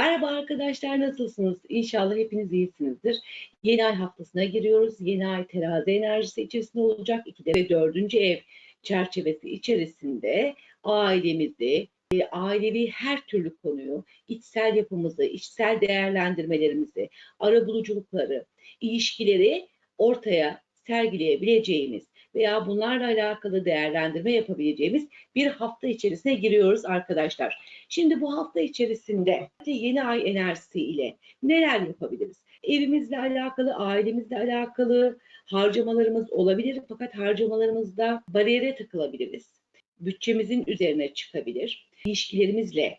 arkadaşlar nasılsınız? İnşallah hepiniz iyisinizdir. Yeni ay haftasına giriyoruz. Yeni ay terazi enerjisi içerisinde olacak. İkide ve dördüncü ev çerçevesi içerisinde ailemizi, e, ailevi her türlü konuyu, içsel yapımızı, içsel değerlendirmelerimizi, arabuluculukları, ilişkileri ortaya sergileyebileceğimiz veya bunlarla alakalı değerlendirme yapabileceğimiz bir hafta içerisine giriyoruz arkadaşlar. Şimdi bu hafta içerisinde yeni ay enerjisi ile neler yapabiliriz? Evimizle alakalı, ailemizle alakalı harcamalarımız olabilir fakat harcamalarımızda bariyere takılabiliriz. Bütçemizin üzerine çıkabilir. İlişkilerimizle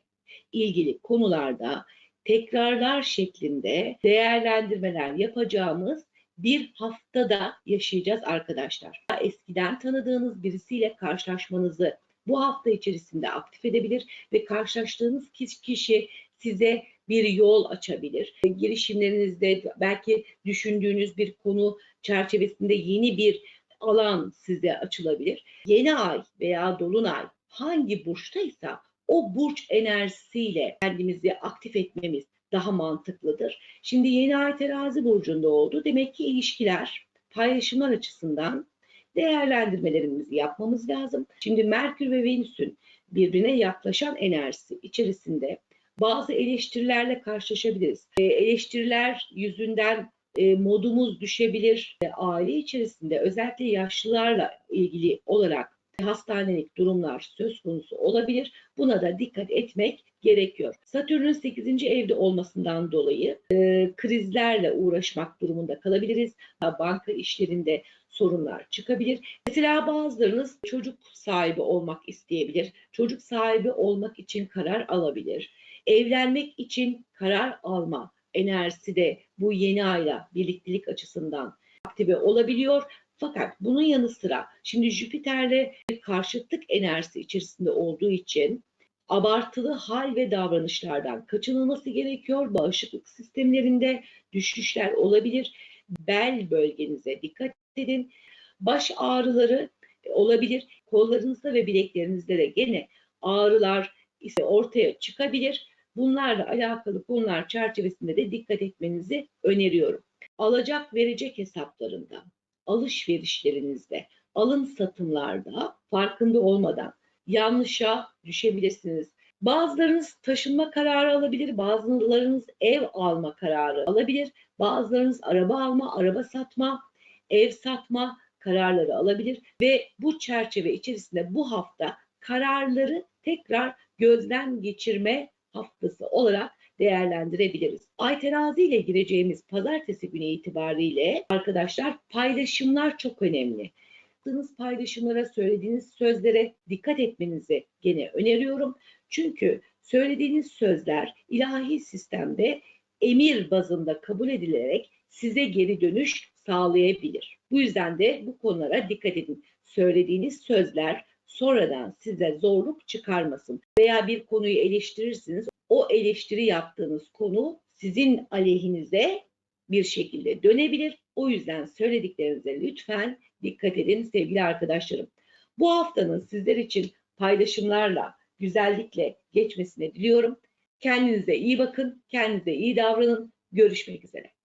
ilgili konularda tekrarlar şeklinde değerlendirmeler yapacağımız bir haftada yaşayacağız arkadaşlar. Eskiden tanıdığınız birisiyle karşılaşmanızı bu hafta içerisinde aktif edebilir ve karşılaştığınız kişi size bir yol açabilir. Girişimlerinizde belki düşündüğünüz bir konu çerçevesinde yeni bir alan size açılabilir. Yeni ay veya dolunay hangi burçtaysa o burç enerjisiyle kendimizi aktif etmemiz daha mantıklıdır. Şimdi yeni ay terazi burcunda oldu. Demek ki ilişkiler, paylaşımlar açısından değerlendirmelerimizi yapmamız lazım. Şimdi Merkür ve Venüs'ün birbirine yaklaşan enerjisi içerisinde bazı eleştirilerle karşılaşabiliriz. E, eleştiriler yüzünden e, modumuz düşebilir. E, aile içerisinde özellikle yaşlılarla ilgili olarak hastanelik durumlar söz konusu olabilir. Buna da dikkat etmek gerekiyor. Satürn'ün 8. evde olmasından dolayı e, krizlerle uğraşmak durumunda kalabiliriz. Banka işlerinde sorunlar çıkabilir. Mesela bazılarınız çocuk sahibi olmak isteyebilir. Çocuk sahibi olmak için karar alabilir. Evlenmek için karar alma enerjisi de bu yeni ayla birliktelik açısından aktive olabiliyor. Fakat bunun yanı sıra şimdi Jüpiter'le karşıtlık enerjisi içerisinde olduğu için abartılı hal ve davranışlardan kaçınılması gerekiyor. Bağışıklık sistemlerinde düşüşler olabilir. Bel bölgenize dikkat edin. Baş ağrıları olabilir. Kollarınızda ve bileklerinizde de gene ağrılar ise ortaya çıkabilir. Bunlarla alakalı konular çerçevesinde de dikkat etmenizi öneriyorum. Alacak verecek hesaplarında, alışverişlerinizde, alım satımlarda farkında olmadan yanlışa düşebilirsiniz. Bazılarınız taşınma kararı alabilir, bazılarınız ev alma kararı alabilir, bazılarınız araba alma, araba satma, ev satma kararları alabilir ve bu çerçeve içerisinde bu hafta kararları tekrar gözden geçirme haftası olarak değerlendirebiliriz. Ay terazi ile gireceğimiz pazartesi günü itibariyle arkadaşlar paylaşımlar çok önemli. Yaptığınız paylaşımlara, söylediğiniz sözlere dikkat etmenizi gene öneriyorum. Çünkü söylediğiniz sözler ilahi sistemde emir bazında kabul edilerek size geri dönüş sağlayabilir. Bu yüzden de bu konulara dikkat edin. Söylediğiniz sözler sonradan size zorluk çıkarmasın veya bir konuyu eleştirirsiniz. O eleştiri yaptığınız konu sizin aleyhinize bir şekilde dönebilir. O yüzden söylediklerinize lütfen dikkat edin sevgili arkadaşlarım. Bu haftanın sizler için paylaşımlarla, güzellikle geçmesini diliyorum. Kendinize iyi bakın, kendinize iyi davranın. Görüşmek üzere.